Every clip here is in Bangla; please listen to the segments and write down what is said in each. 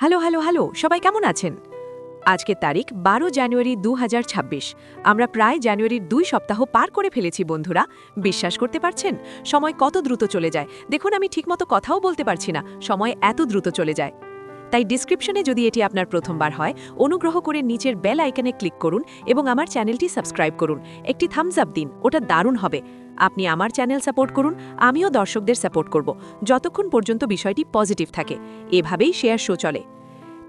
হ্যালো হ্যালো হ্যালো, সবাই কেমন আছেন? আজকের তারিখ বারো জানুয়ারি দু হাজার ছাব্বিশ। আমরা প্রায় জানুয়ারির দুই সপ্তাহ পার করে ফেলেছি, বন্ধুরা। বিশ্বাস করতে পারছেন? সময় কত দ্রুত চলে যায়? দেখুন, আমি ঠিকমতো কথাও বলতে পারছি না। সময় এত দ্রুত চলে যায়। তাই ডিসক্রিপশনে যদি এটি আপনার প্রথমবার হয়, অনুগ্রহ করে নিচের বেল আইকনে ক্লিক করুন এবং আমার চ্যানেলটি সাবস্ক্রাইব করুন। একটি থামস আপ দিন, ওটা দারুণ হবে। আপনি আমার চ্যানেল সাপোর্ট করুন, আমিও দর্শকদের সাপোর্ট করব, যতক্ষণ পর্যন্ত বিষয়টি পজিটিভ থাকে। এভাবেই শেয়ার শো চলে।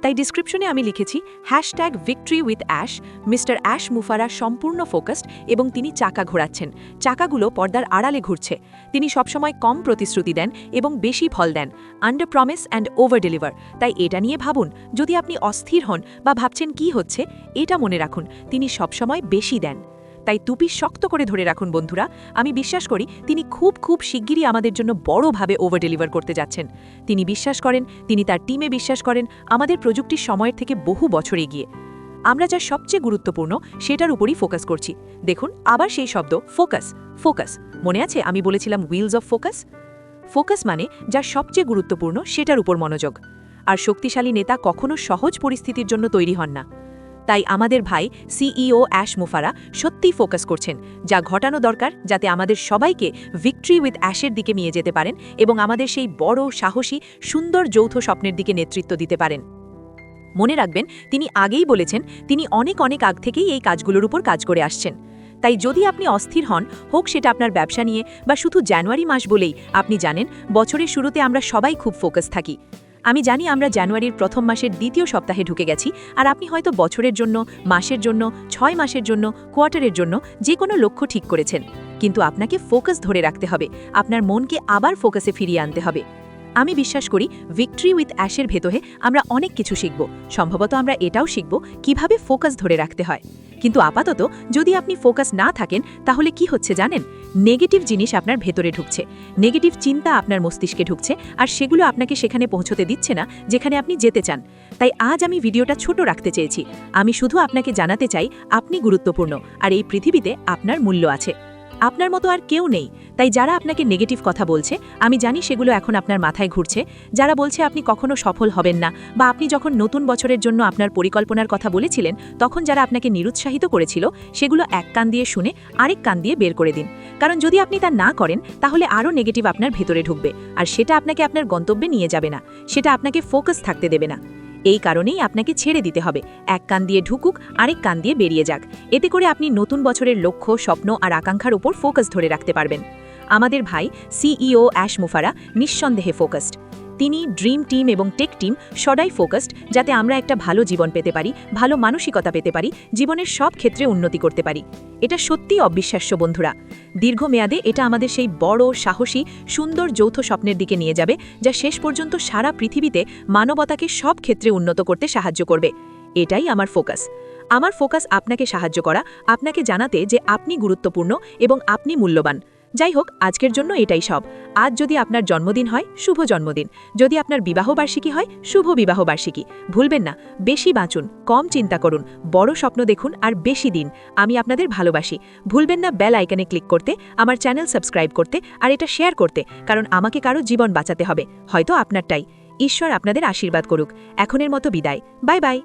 তাই ডিসক্রিপশনে আমি লিখেছি hashtag victory with Ash Mister Ash মুফারা সম্পূর্ণ ফোকাসড এবং তিনি চাকা ঘোরাচ্ছেন। চাকাগুলো পর্দার আড়ালে ঘুরছে। তিনি সবসময় কম প্রতিশ্রুতি দেন এবং বেশি ফল দেন under promise and over deliver তাই এটা নিয়ে ভাবুন, যদি আপনি অস্থির হন বা ভাবছেন কি হচ্ছে, এটা মনে রাখুন, তিনি সবসময় বেশি দেন। তাই টুপি শক্ত করে ধরে রাখুন, বন্ধুরা। আমি বিশ্বাস করি তিনি খুব খুব শিগগিরই আমাদের জন্য বড়ভাবে ওভার ডেলিভার করতে যাচ্ছেন। তিনি বিশ্বাস করেন, তিনি তার টিমে বিশ্বাস করেন, আমাদের প্রযুক্তির সময়ের থেকে বহু বছর এগিয়ে। আমরা যা সবচেয়ে গুরুত্বপূর্ণ, সেটার উপরই ফোকাস করছি। দেখুন, আবার সেই শব্দ ফোকাস ফোকাস মনে আছে? আমি বলেছিলাম হুইলস অফ ফোকাস ফোকাস মানে যা সবচেয়ে গুরুত্বপূর্ণ, সেটার উপর মনোযোগ। আর শক্তিশালী নেতা কখনো সহজ পরিস্থিতির জন্য তৈরি হন না। তাই আমাদের ভাই সিইও অ্যাশ মুফারা সত্যিই ফোকাস করছেন, যা ঘটানো দরকার যাতে আমাদের সবাইকে ভিক্টরি উইথ অ্যাশের দিকে নিয়ে যেতে পারেন এবং আমাদের সেই বড় সাহসী, সুন্দর যৌথ স্বপ্নের দিকে নেতৃত্ব দিতে পারেন। মনে রাখবেন, তিনি আগেই বলেছেন, তিনি অনেক অনেক আগ থেকেই এই কাজগুলোর উপর কাজ করে আসছেন। তাই যদি আপনি অস্থির হন, হোক সেটা আপনার ব্যবসা নিয়ে বা শুধু জানুয়ারি মাস বলেই, আপনি জানেন, বছরের শুরুতে আমরা সবাই খুব ফোকাস থাকি। আমি জানি আমরা জানুয়ারির প্রথম মাসের দ্বিতীয় সপ্তাহে ঢুকে গেছি, আর আপনি হয়তো বছরের জন্য, মাসের জন্য, ছয় মাসের জন্য, কোয়ার্টারের জন্য যে কোনো লক্ষ্য ঠিক করেছেন। কিন্তু আপনাকে ফোকাস ধরে রাখতে হবে, আপনার মনকে আবার ফোকাসে ফিরিয়ে আনতে হবে। আমি বিশ্বাস করি, ভিক্টরি উইথ অ্যাশের ভেতরে আমরা অনেক কিছু শিখব। সম্ভবত আমরা এটাও শিখব, কীভাবে ফোকাস ধরে রাখতে হয়। কিন্তু আপাতত যদি আপনি ফোকাস না থাকেন, তাহলে কি হচ্ছে জানেন? নেগেটিভ জিনিস আপনার ভেতরে ঢুকছে। নেগেটিভ চিন্তা আপনার মস্তিষ্কে ঢুকছে আর সেগুলো আপনাকে সেখানে পৌঁছতে দিচ্ছে না যেখানে আপনি যেতে চান। তাই আজ আমি ভিডিওটা ছোট রাখতে চেয়েছি। আমি শুধু আপনাকে জানাতে চাই, আপনি গুরুত্বপূর্ণ আর এই পৃথিবীতে আপনার মূল্য আছে। আপনার মতো আর কেউ নেই। তাই যারা আপনাকে নেগেটিভ কথা বলছে, আমি জানি সেগুলো এখন আপনার মাথায় ঘুরছে। যারা বলছে আপনি কখনো সফল হবেন না, বা আপনি যখন নতুন বছরের জন্য আপনার পরিকল্পনার কথা বলেছিলেন, তখন যারা আপনাকে নিরুৎসাহিত করেছিল, সেগুলো এক কান দিয়ে শুনে আরেক কান দিয়ে বের করে দিন। কারণ যদি আপনি তা না করেন, তাহলে আরও নেগেটিভ আপনার ভেতরে ঢুকবে, আর সেটা আপনাকে আপনার গন্তব্যে নিয়ে যাবে না। সেটা আপনাকে ফোকাস থাকতে দেবে না। এই কারণেই আপনাকে ছেড়ে দিতে হবে। এক কান দিয়ে ঢুকুক, আরেক কান দিয়ে বেরিয়ে যাক। এতে করে আপনি নতুন বছরের লক্ষ্য, স্বপ্ন আর আকাঙ্ক্ষার উপর ফোকাস ধরে রাখতে পারবেন। আমাদের ভাই, সিইও অ্যাশ মুফারা, নিঃসন্দেহে ফোকাসড। তিনি ড্রিম টিম এবং টেক টিম সদাই ফোকাসড, যাতে আমরা একটা ভালো জীবন পেতে পারি, ভালো মানসিকতা পেতে পারি, জীবনের সব ক্ষেত্রে উন্নতি করতে পারি। এটা সত্যিই অবিশ্বাস্য, বন্ধুরা। দীর্ঘমেয়াদে এটা আমাদের সেই বড়, সাহসী, সুন্দর যৌথ স্বপ্নের দিকে নিয়ে যাবে, যা শেষ পর্যন্ত সারা পৃথিবীতে মানবতাকে সব ক্ষেত্রে উন্নত করতে সাহায্য করবে। এটাই আমার ফোকাস। আমার ফোকাস আপনাকে সাহায্য করা, আপনাকে জানাতে যে আপনি গুরুত্বপূর্ণ এবং আপনি মূল্যবান। যাই হোক আজকের জন্য এটাই সব। আজ যদি আপনার জন্মদিন হয়, শুভ জন্মদিন। যদি আপনার বিবাহবার্ষিকী হয়, শুভ বিবাহবার্ষিকী। ভুলবেন না, বেশি বাঁচুন, কম চিন্তা করুন, বড় স্বপ্ন দেখুন আর বেশি দিন। আমি আপনাদের ভালোবাসি। ভুলবেন না, বেল আইকনে ক্লিক করতে, আমার চ্যানেল সাবস্ক্রাইব করতে আর এটা শেয়ার করতে, কারণ আমাকে কারও জীবন বাঁচাতে হবে। হয়তো আপনারটাই। ঈশ্বর আপনাদের আশীর্বাদ করুক। এখনের মতো বিদায়। Bye bye.